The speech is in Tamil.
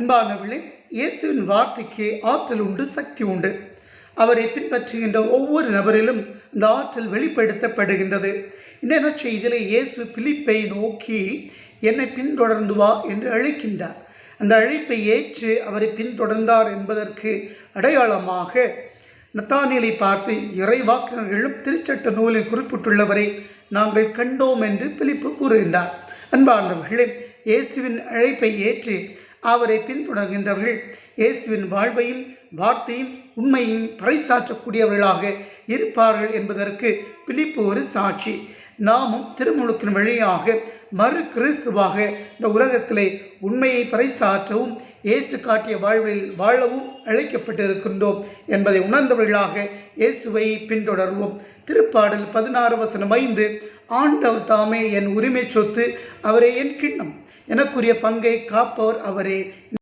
அன்பானவர்களே இயேசுவின் வார்த்தைக்கு ஆற்றல் உண்டு சக்தி உண்டு. அவரை பின்பற்றுகின்ற ஒவ்வொரு நபரிலும் இந்த ஆற்றல் வெளிப்படுத்தப்படுகின்றது. இந்த செய்தியில் இயேசு பிலிப்பை நோக்கி என்னை பின்தொடர்ந்து வா என்று அழைக்கின்றார். அந்த அழைப்பை ஏற்று அவரை பின்தொடர்ந்தார் என்பதற்கு அடையாளமாக நத்தானியலை பார்த்து இறைவாக்கினர்களும் திருச்சட்ட நூலில் குறிப்பிட்டுள்ளவரை நாங்கள் கண்டோம் என்று பிலிப்பு கூறுகின்றார். அன்பார்ந்தவர்களே இயேசுவின் அழைப்பை ஏற்று அவரை பின்தொடர்கின்றவர்கள் இயேசுவின் வாழ்வையும் வார்த்தையும் உண்மையும் பறைசாற்றக்கூடியவர்களாக இருப்பார்கள் என்பதற்கு பிலிப்பு ஒரு சாட்சி. நாமும் திருமுழுக்கின் வழியாக மறு கிறிஸ்துவாக இந்த உலகத்திலே உண்மையை பறைசாற்றவும் இயேசு காட்டிய வாழ்வில் வாழவும் அழைக்கப்பட்டிருக்கின்றோம் என்பதை உணர்ந்தவர்களாக இயேசுவை பின்தொடர்வோம். திருப்பாடல் பதினாறு வசனம் ஐந்து ஆண்டவர் தாமே என் உரிமை சொத்து அவரே என் கிண்ணம். எனக்குரிய பங்கை காப்பவர் அவரே.